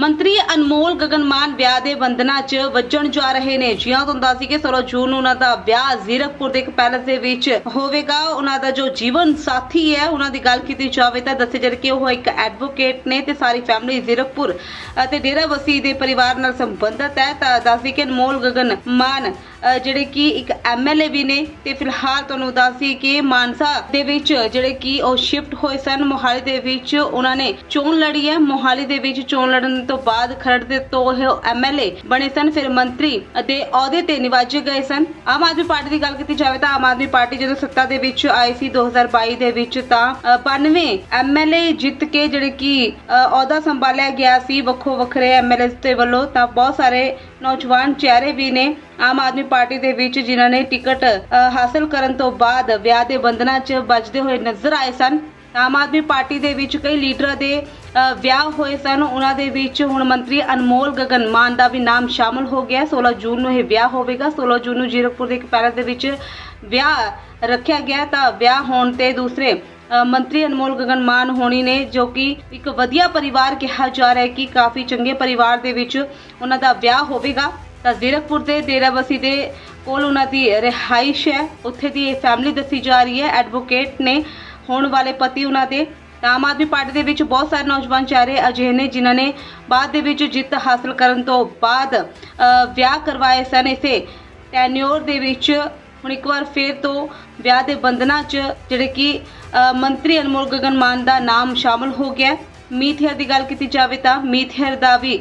ਮੰਤਰੀ ਅਨਮੋਲ ਗਗਨਮਾਨ ਵਿਆਹ ਦੇ ਬੰਧਨਾਂ 'ਚ ਵੱਜਣ ਜਾ ਰਹੇ ਨੇ। ਜਿਉਂ ਤੁਹਾਨੂੰ ਦੱਸ ਕਿ 16 ਜੂਨ ਨੂੰ ਉਹਨਾਂ ਦਾ ਵਿਆਹ ਜ਼ੀਰਕਪੁਰ ਦੇ ਇੱਕ ਪੈਲਸ ਦੇ ਵਿੱਚ ਹੋਵੇਗਾ। ਉਹਨਾਂ ਦਾ ਜੋ ਜੀਵਨ ਸਾਥੀ ਹੈ ਉਹਨਾਂ ਦੀ ਗੱਲ ਕੀਤੀ ਜਾਵੇ ਤਾਂ ਦੱਸੇ ਜਾ ਰਿਹਾ ਕਿ ਉਹ ਇੱਕ ਐਡਵੋਕੇਟ ਨੇ ਤੇ ਸਾਰੀ ਫੈਮਿਲੀ ਜ਼ੀਰਕਪੁਰ ਅਤੇ ਡੇਰਾ ਵਸੀ ਦੇ ਪਰਿਵਾਰ ਨਾਲ ਸੰਬੰਧਿਤ ਹੈ। ਤਾਂ ਦੱਸਦੀ ਕਿ ਅਨਮੋਲ ਗਗਨਮਾਨ ਅ, ਜਿਹੜੇ ਕਿ ਇੱਕ ਐਮਐਲਏ ਵੀ ਨੇ ਤੇ ਫਿਲਹਾਲ ਤੁਹਾਨੂੰ ਦੱਸ ਕਿ ਮਾਨਸਾ ਦੇ ਵਿੱਚ ਜਿਹੜੇ ਕਿ ਉਹ ਸ਼ਿਫਟ ਹੋਏ ਸਨ ਮੋਹਾਲੀ ਦੇ ਵਿੱਚ ਉਹਨਾਂ ਨੇ ਚੋਣ ਲੜੀ ਹੈ। ਮੋਹਾਲੀ ਦੇ ਵਿੱਚ ਚੋਣ ਲੜਨ ਤੋਂ ਬਾਅਦ ਖਰੜ ਦੇ ਤੋਂ ਉਹ ਐਮਐਲਏ ਬਣੇ ਸਨ ਫਿਰ ਮੰਤਰੀ ਅਤੇ ਅਹੁਦੇ ਤੇ ਨਿਵਾਜੇ ਗਏ ਸਨ। ਆਮ ਆਦਮੀ ਪਾਰਟੀ ਦੀ ਗੱਲ ਕੀਤੀ ਜਾਵੇ ਤਾਂ ਆਮ ਆਦਮੀ ਪਾਰਟੀ ਜਦੋਂ ਸੱਤਾ ਦੇ ਵਿੱਚ ਆਈ ਸੀ 2022 ਦੇ ਵਿੱਚ ਤਾਂ ਅ, 92 ਐਮਐਲਏ ਜਿੱਤ ਕੇ ਜਿਹੜੇ ਕਿ ਅਹੁਦਾ ਸੰਭਾਲਿਆ ਗਿਆ ਸੀ। ਵੱਖੋ ਵੱਖਰੇ ਐਮਐਲਏ ਦੇ ਵੱਲੋਂ ਤਾਂ ਬਹੁਤ ਸਾਰੇ ਨੌਜਵਾਨ ਚਿਹਰੇ ਵੀ ਨੇ ਆਮ ਆਦਮੀ ਪਾਰਟੀ ਦੇ ਵਿੱਚ, ਜਿਨ੍ਹਾਂ ਨੇ ਟਿਕਟ ਹਾਸਲ ਕਰਨ ਤੋਂ ਬਾਅਦ ਵਿਆਹ ਦੇ ਬੰਧਨਾਂ 'ਚ ਵੱਜਦੇ ਹੋਏ ਨਜ਼ਰ ਆਏ ਸਨ। ਆਮ ਆਦਮੀ ਪਾਰਟੀ ਦੇ ਵਿੱਚ ਕਈ ਲੀਡਰਾਂ ਦੇ ਵਿਆਹ ਹੋਏ ਸਨ। ਉਹਨਾਂ ਦੇ ਵਿੱਚ ਹੁਣ ਮੰਤਰੀ ਅਨਮੋਲ ਗਗਨ ਮਾਨ ਦਾ ਵੀ ਨਾਮ ਸ਼ਾਮਲ ਹੋ ਗਿਆ। 16 ਜੂਨ ਨੂੰ ਇਹ ਵਿਆਹ ਹੋਵੇਗਾ। 16 ਜੂਨ ਨੂੰ ਜੀਰਕਪੁਰ ਦੇ ਇੱਕ ਪੈਲਸ ਦੇ ਵਿੱਚ ਵਿਆਹ ਰੱਖਿਆ ਗਿਆ। ਤਾਂ ਵਿਆਹ ਹੋਣ ਤੇ ਦੂਸਰੇ ਮੰਤਰੀ ਅਨਮੋਲ ਗਗਨ ਮਾਨ ਹੋਣੀ ਨੇ, ਜੋ ਕਿ ਇੱਕ ਵਧੀਆ ਪਰਿਵਾਰ ਕਿਹਾ ਜਾ ਰਿਹਾ ਹੈ ਕਿ ਕਾਫੀ ਚੰਗੇ ਪਰਿਵਾਰ ਦੇ ਵਿੱਚ ਉਹਨਾਂ ਦਾ ਵਿਆਹ ਹੋਵੇਗਾ। ਤਾਂ ਜ਼ੀਰਕਪੁਰ ਦੇ ਡੇਰਾਬੱਸੀ ਦੇ ਕੋਲ ਉਹਨਾਂ ਦੀ ਰਿਹਾਇਸ਼ ਹੈ। ਉੱਥੇ ਦੀ ਇਹ ਫੈਮਿਲੀ ਦੱਸੀ ਜਾ ਰਹੀ ਹੈ। ਐਡਵੋਕੇਟ ਨੇ ਹੋਣ ਵਾਲੇ ਪਤੀ ਉਹਨਾਂ ਦੇ। ਤਾਂ ਆਮ ਆਦਮੀ ਪਾਰਟੀ ਦੇ ਵਿੱਚ ਬਹੁਤ ਸਾਰੇ ਨੌਜਵਾਨ ਚਿਹਰੇ ਅਜਿਹੇ ਨੇ, ਜਿਨ੍ਹਾਂ ਨੇ ਬਾਅਦ ਦੇ ਵਿੱਚ ਜਿੱਤ ਹਾਸਲ ਕਰਨ ਤੋਂ ਬਾਅਦ ਵਿਆਹ ਕਰਵਾਏ ਸਨ। ਇਸੇ ਟੈਨਿਓਰ ਦੇ ਵਿੱਚ ਹੁਣ ਇੱਕ ਵਾਰ ਫੇਰ ਤੋਂ ਵਿਆਹ ਦੇ ਬੰਧਨਾਂ 'ਚ ਜਿਹੜੇ ਕਿ ਮੰਤਰੀ ਅਨਮੋਲ ਗਗਨ ਮਾਨ ਦਾ ਨਾਮ ਸ਼ਾਮਲ ਹੋ ਗਿਆ ਹੈ। ਦੀ ਗੱਲ ਕੀਤੀ ਜਾਵੇ ਤਾਂ ਮੀਥੇਰ ਦਾ ਵੀ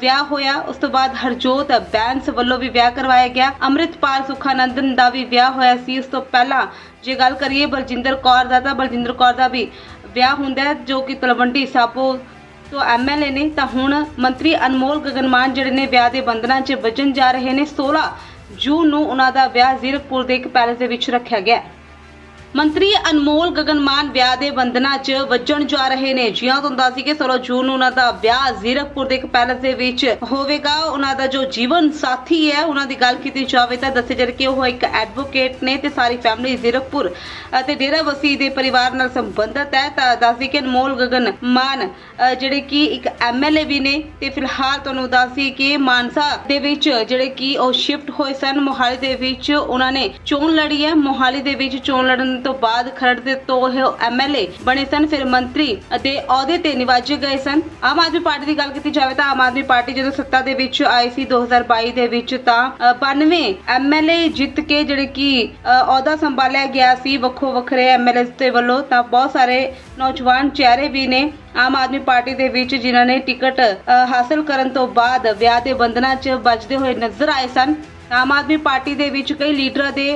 ਵਿਆਹ ਹੋਇਆ। ਉਸ ਤੋਂ ਬਾਅਦ ਹਰਜੋਤ ਬੈਂਸ ਵੱਲੋਂ ਵੀ ਵਿਆਹ ਕਰਵਾਇਆ ਗਿਆ। ਅੰਮ੍ਰਿਤਪਾਲ ਸੁਖਾਨੰਦਨ ਦਾ ਵੀ ਵਿਆਹ ਹੋਇਆ ਸੀ। ਉਸ ਤੋਂ ਪਹਿਲਾਂ ਜੇ ਗੱਲ ਕਰੀਏ, ਬਲਜਿੰਦਰ ਕੌਰ ਦਾ ਤਾਂ ਬਲਜਿੰਦਰ ਕੌਰ ਦਾ ਵੀ ਵਿਆਹ ਹੁੰਦਾ ਹੈ, ਜੋ ਕਿ ਤਲਵੰਡੀ ਸਾਬੋ ਤੋਂ ਐਮਐਲਏ ਨੇ। ਤਾਂ ਹੁਣ ਮੰਤਰੀ ਅਨਮੋਲ ਗਗਨਮਾਨ ਜਿਹੜੇ ਨੇ ਵਿਆਹ ਦੇ ਬੰਧਨਾਂ 'ਚ ਵੱਜਣ ਜਾ ਰਹੇ ਨੇ। 16 ਜੂਨ ਨੂੰ ਉਹਨਾਂ ਦਾ ਵਿਆਹ ਜ਼ੀਰਕਪੁਰ ਦੇ ਇੱਕ ਪੈਲੇਸ ਦੇ ਵਿੱਚ ਰੱਖਿਆ ਗਿਆ ਮੰਤਰੀ ਅਨਮੋਲ ਗਗਨਮਾਨ ਵਿਆਹ ਦੇ ਬੰਧਨਾਂ 'ਚ ਵੱਜਣ ਜਾ ਰਹੇ ਨੇ। ਜਿਉਂ ਤੁਹਾਨੂੰ ਦੱਸ ਕਿ 16 ਜੂਨ ਨੂੰ ਉਹਨਾਂ ਦਾ ਵਿਆਹ ਜ਼ੀਰਕਪੁਰ ਦੇ ਇੱਕ ਪੈਲਸ ਦੇ ਵਿੱਚ ਹੋਵੇਗਾ। ਉਹਨਾਂ ਦਾ ਜੋ ਜੀਵਨ ਸਾਥੀ ਹੈ, ਉਹਨਾਂ ਦੀ ਗੱਲ ਕੀਤੀ ਜਾਵੇ ਤਾਂ ਦੱਸੇ ਜਾ ਰਿਹਾ ਕਿ ਉਹ ਇੱਕ ਐਡਵੋਕੇਟ ਨੇ ਤੇ ਸਾਰੀ ਫੈਮਿਲੀ ਜ਼ੀਰਕਪੁਰ ਅਤੇ ਡੇਰਾ ਵਸੀ ਦੇ ਪਰਿਵਾਰ ਨਾਲ ਸੰਬੰਧਿਤ ਹੈ। ਤਾਂ ਦੱਸਦੀ ਕਿ ਅਨਮੋਲ ਗਗਨ ਮਾਨ ਜਿਹੜੇ ਕਿ ਇੱਕ ਐਮਐਲਏ ਵੀ ਨੇ ਤੇ ਫਿਲਹਾਲ ਤੁਹਾਨੂੰ ਦੱਸਦੀ ਕਿ ਮਾਨਸਾ ਦੇ ਵਿੱਚ ਜਿਹੜੇ ਕਿ ਉਹ ਸ਼ਿਫਟ ਹੋਏ ਸਨ, ਮੋਹਾਲੀ ਦੇ ਵਿੱਚ ਉਹਨਾਂ ਨੇ ਚੋਣ ਲੜੀ ਹੈ। ਮੋਹਾਲੀ ਦੇ ਵਿੱਚ ਚੋਣ ਲੜਨ ਤੋਂ ਬਾਅਦ ਖਰੜ ਦੇ ਤੋਂ ਉਹ ਐਮਐਲਏ ਬਣੇ ਸਨ, ਫਿਰ ਮੰਤਰੀ ਅਤੇ ਅਹੁਦੇ ਤੇ ਨਿਵਾਜੇ ਗਏ ਸਨ। ਆਮ ਆਦਮੀ ਪਾਰਟੀ ਦੀ ਗੱਲ ਕੀਤੀ ਜਾਵੇ ਤਾਂ ਆਮ ਆਦਮੀ ਪਾਰਟੀ ਜਦੋਂ ਸੱਤਾ ਦੇ ਵਿੱਚ ਆਈ ਸੀ 2022 ਦੇ ਵਿੱਚ ਤਾਂ 92 ਐਮਐਲਏ ਜਿੱਤ ਕੇ ਜਿਹੜੇ ਕਿ ਅਹੁਦਾ ਸੰਭਾਲਿਆ ਗਿਆ ਸੀ ਵੱਖੋ ਵੱਖਰੇ ਐਮਐਲਏ ਦੇ ਵੱਲੋਂ, ਤਾਂ ਬਹੁਤ ਸਾਰੇ ਨੌਜਵਾਨ ਚਿਹਰੇ ਵੀ ਨੇ ਆਮ ਆਦਮੀ ਪਾਰਟੀ ਦੇ ਵਿੱਚ ਜਿਨ੍ਹਾਂ ਨੇ ਟਿਕਟ ਹਾਸਲ ਕਰਨ ਤੋਂ ਬਾਅਦ ਵਿਆਹ ਦੇ ਬੰਧਨਾਂ 'ਚ ਵੱਜਦੇ ਹੋਏ ਨਜ਼ਰ ਆਏ ਸਨ। ਆਮ ਆਦਮੀ ਪਾਰਟੀ ਦੇ ਵਿੱਚ ਕਈ ਲੀਡਰਾਂ ਦੇ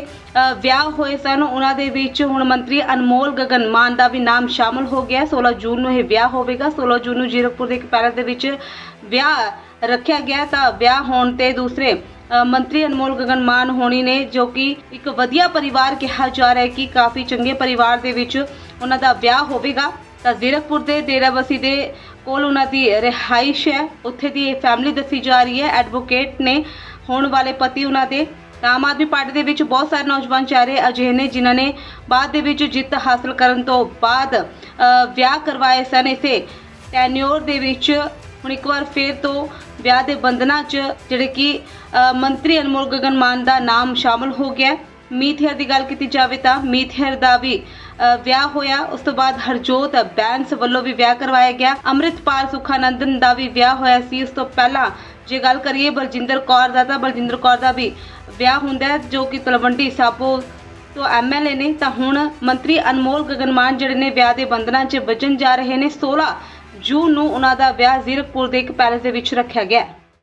ਵਿਆਹ ਹੋਏ ਸਨ। ਉਹਨਾਂ ਦੇ ਵਿੱਚ ਹੁਣ ਮੰਤਰੀ ਅਨਮੋਲ ਗਗਨ ਮਾਨ ਦਾ ਵੀ ਨਾਮ ਸ਼ਾਮਲ ਹੋ ਗਿਆ। 16 ਜੂਨ ਨੂੰ ਇਹ ਵਿਆਹ ਹੋਵੇਗਾ। 16 ਜੂਨ ਨੂੰ ਜੀਰਕਪੁਰ ਦੇ ਇੱਕ ਪੈਲਸ ਦੇ ਵਿੱਚ ਵਿਆਹ ਰੱਖਿਆ ਗਿਆ। ਤਾਂ ਵਿਆਹ ਹੋਣ ਤੇ ਦੂਸਰੇ ਮੰਤਰੀ ਅਨਮੋਲ ਗਗਨ ਮਾਨ ਹੋਣੀ ਨੇ, ਜੋ ਕਿ ਇੱਕ ਵਧੀਆ ਪਰਿਵਾਰ ਕਿਹਾ ਜਾ ਰਿਹਾ ਹੈ ਕਿ ਕਾਫੀ ਚੰਗੇ ਪਰਿਵਾਰ ਦੇ ਵਿੱਚ ਉਹਨਾਂ ਦਾ ਵਿਆਹ ਹੋਵੇਗਾ। ਤਾਂ ਜ਼ੀਰਕਪੁਰ ਦੇ ਡੇਰਾਬਸੀ ਦੇ ਕੋਲ ਉਹਨਾਂ ਦੀ ਰਿਹਾਇਸ਼ ਹੈ। ਉੱਥੇ ਦੀ ਇਹ ਫੈਮਿਲੀ ਦੱਸੀ ਜਾ ਰਹੀ ਹੈ। ਐਡਵੋਕੇਟ ਨੇ ਹੋਣ ਵਾਲੇ ਪਤੀ ਉਹਨਾਂ ਦੇ। ਆਮ ਆਦਮੀ ਪਾਰਟੀ ਦੇ ਵਿੱਚ ਬਹੁਤ ਸਾਰੇ ਨੌਜਵਾਨ ਚਿਹਰੇ ਅਜਿਹੇ ਨੇ ਜਿਨ੍ਹਾਂ ਨੇ ਬਾਅਦ ਦੇ ਵਿੱਚ ਜਿੱਤ ਹਾਸਲ ਕਰਨ ਤੋਂ ਬਾਅਦ ਵਿਆਹ ਕਰਵਾਏ ਸਨ ਇਸੇ ਟੈਨਿਓਰ ਦੇ ਵਿੱਚ ਹੁਣ ਇੱਕ ਵਾਰ ਫੇਰ ਤੋਂ ਵਿਆਹ ਦੇ ਬੰਧਨਾਂ 'ਚ ਜਿਹੜੇ ਕਿ ਮੰਤਰੀ ਅਨਮੋਲ ਗਗਨ ਮਾਨ ਦਾ ਨਾਮ ਸ਼ਾਮਲ ਹੋ ਗਿਆ। ਹੈ। ਮੀਥੇਰ ਦੀ ਗੱਲ ਕੀਤੀ ਜਾਵੇ ਤਾਂ ਮੀਥੇਰ ਦਾ ਵੀ ਵਿਆਹ ਹੋਇਆ। ਉਸ ਤੋਂ ਬਾਅਦ ਹਰਜੋਤ ਬੈਂਸ ਵੱਲੋਂ ਵੀ ਵਿਆਹ ਕਰਵਾਇਆ ਗਿਆ। ਅੰਮ੍ਰਿਤਪਾਲ ਸੁਖਾਨੰਦਨ ਦਾ ਵੀ ਵਿਆਹ ਹੋਇਆ ਸੀ। ਉਸ ਤੋਂ ਪਹਿਲਾਂ ਜੇ ਗੱਲ ਕਰੀਏ ਬਲਜਿੰਦਰ ਕੌਰ ਦਾ, ਤਾਂ ਬਲਜਿੰਦਰ ਕੌਰ ਦਾ ਵੀ ਵਿਆਹ ਹੁੰਦਾ ਹੈ, ਜੋ ਕਿ ਤਲਵੰਡੀ ਸਾਬੋ ਤੋਂ ਐਮਐਲਏ ਨੇ। ਤਾਂ ਹੁਣ ਮੰਤਰੀ ਅਨਮੋਲ ਗਗਨਮਾਨ ਜਿਹੜੇ ਨੇ ਵਿਆਹ ਦੇ ਬੰਧਨਾਂ 'ਚ ਵੱਜਣ ਜਾ ਰਹੇ ਨੇ। 16 ਜੂਨ ਨੂੰ ਉਹਨਾਂ ਦਾ ਵਿਆਹ ਜ਼ੀਰਕਪੁਰ ਦੇ ਇੱਕ ਪੈਲੇਸ ਦੇ ਵਿੱਚ ਰੱਖਿਆ ਗਿਆ ਹੈ।